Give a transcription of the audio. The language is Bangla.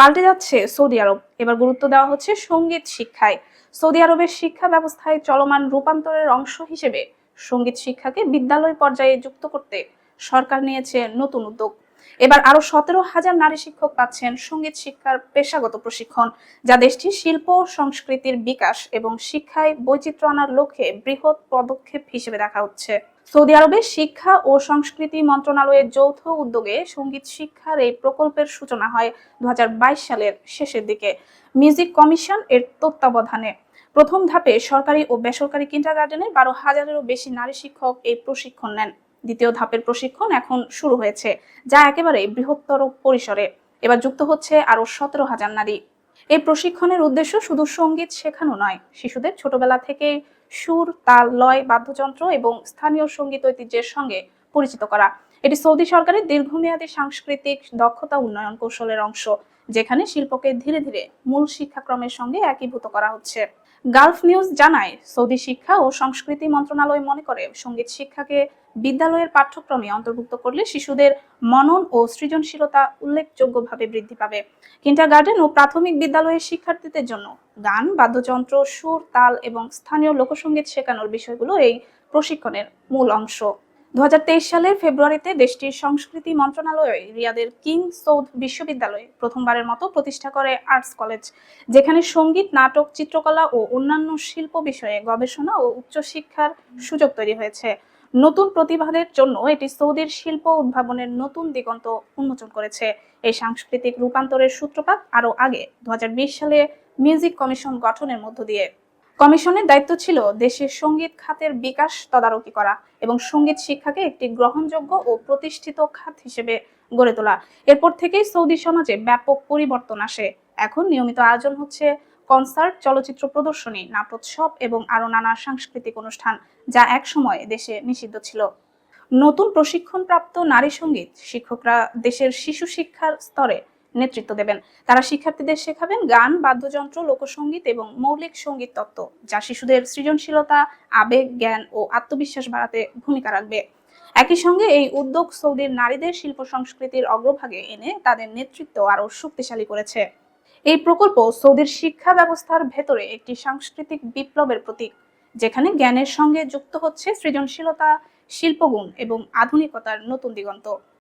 পাল্টে যাচ্ছে সৌদি আরব। এবার গুরুত্ব দেওয়া হচ্ছে সংগীত শিক্ষায়। সৌদি আরবের শিক্ষা ব্যবস্থায় চলমান রূপান্তরের অংশ হিসেবে সংগীত শিক্ষাকে বিদ্যালয় পর্যায়ে যুক্ত করতে সরকার নিয়েছে নতুন উদ্যোগ। এবার আরও সতেরো হাজার নারী শিক্ষক পাচ্ছেন সংগীত শিক্ষার পেশাগত প্রশিক্ষণ, যা দেশটির শিল্প, সংস্কৃতির বিকাশ এবং শিক্ষায় বৈচিত্র্য আনার লক্ষ্যে বৃহৎ পদক্ষেপ হিসেবে দেখা হচ্ছে। সৌদি আরবের শিক্ষা ও সংস্কৃতি মন্ত্রণালয়ের যৌথ উদ্যোগে সংগীত শিক্ষার এই প্রকল্পের সূচনা হয় দুই হাজার বাইশ সালের শেষের দিকে। মিউজিক কমিশন এর তত্ত্বাবধানে প্রথম ধাপে সরকারি ও বেসরকারি কিন্ডারগার্ডেনে বারো হাজারেরও বেশি নারী শিক্ষক এই প্রশিক্ষণ নেন। দ্বিতীয় ধাপের প্রশিক্ষণ এখন শুরু হয়েছে, যা একেবারে বৃহত্তর পরিসরে। এবার যুক্ত হচ্ছে আরও সতেরো হাজার নারী। এই প্রশিক্ষণের উদ্দেশ্য শুধু সংগীত শেখানো নয়। শিশুদের ছোটবেলা থেকে সুর, তাল, লয়, বাদ্যযন্ত্র এবং স্থানীয় সংগীত ঐতিহ্যের সঙ্গে পরিচিত করা। এটি সৌদি সরকারের দীর্ঘমেয়াদী সাংস্কৃতিক দক্ষতা উন্নয়ন কৌশলের অংশ, যেখানে শিল্পকে ধীরে ধীরে মূল শিক্ষাক্রমের সঙ্গে একীভূত করা হচ্ছে। গালফ নিউজ জানায়, সৌদি শিক্ষা ও সংস্কৃতি মন্ত্রণালয় মনে করে সংগীত শিক্ষাকে বিদ্যালয়ের পাঠ্যক্রমে অন্তর্ভুক্ত করলে শিশুদের মনন ও সৃজনশীলতা উল্লেখযোগ্যভাবে বৃদ্ধি পাবে। কিন্টারগার্ডেন ও প্রাথমিক বিদ্যালয়ের শিক্ষার্থীদের জন্য গান, বাদ্যযন্ত্র, সুর, তাল এবং স্থানীয় লোকসঙ্গীত শেখানোর বিষয়গুলো এই প্রশিক্ষণের মূল অংশ। দুহাজার তেইশ সালের ফেব্রুয়ারিতে দেশটির সংস্কৃতি মন্ত্রণালয় রিয়াদের কিং সৌদ বিশ্ববিদ্যালয়ে প্রথমবারের মতো প্রতিষ্ঠা করে আর্টস কলেজ, যেখানে সংগীত, নাটক, চিত্রকলা ও অন্যান্য শিল্প বিষয়ে গবেষণা ও উচ্চশিক্ষার সুযোগ তৈরি হয়েছে। নতুন প্রতিভাদের জন্য এটি সৌদির শিল্প উদ্ভাবনের নতুন দিগন্ত উন্মোচন করেছে। এই সাংস্কৃতিক রূপান্তরের সূত্রপাত আরও আগে দু হাজার বিশ সালে মিউজিক কমিশন গঠনের মধ্য দিয়ে। কমিশনের দায়িত্ব ছিল দেশের সংগীত খাতের বিকাশ তদারকি করা এবং সংগীত শিক্ষাকে একটি গ্রহণযোগ্য ও প্রতিষ্ঠিত খাত হিসেবে গড়ে তোলা। এরপর থেকেই সৌদি সমাজে ব্যাপক পরিবর্তন আসে। এখন নিয়মিত আয়োজন হচ্ছে কনসার্ট, চলচ্চিত্র প্রদর্শনী নাটোৎসব এবং আরও নানা সাংস্কৃতিক অনুষ্ঠান, যা একসময় দেশে নিষিদ্ধ ছিল। নতুন প্রশিক্ষণপ্রাপ্ত নারী সংগীত শিক্ষকরা দেশের শিশু শিক্ষার স্তরে নেতৃত্ব দেবেন। তারা শিক্ষার্থীদের শেখাবেন গান, বাদ্যযন্ত্র লোকসঙ্গীত এবং মৌলিক সংগীত তত্ত্ব, যা শিশুদের সৃজনশীলতা, আবেগ, জ্ঞান ও আত্মবিশ্বাস বাড়াতে ভূমিকা রাখবে। একই সঙ্গে এই উদ্যোগ সৌদির নারীদের শিল্প সংস্কৃতির অগ্রভাগে এনে তাদের নেতৃত্ব আরও শক্তিশালী করেছে। এই প্রকল্প সৌদির শিক্ষা ব্যবস্থার ভেতরে একটি সাংস্কৃতিক বিপ্লবের প্রতীক, যেখানে জ্ঞানের সঙ্গে যুক্ত হচ্ছে সৃজনশীলতা, শিল্পগুণ এবং আধুনিকতার নতুন দিগন্ত।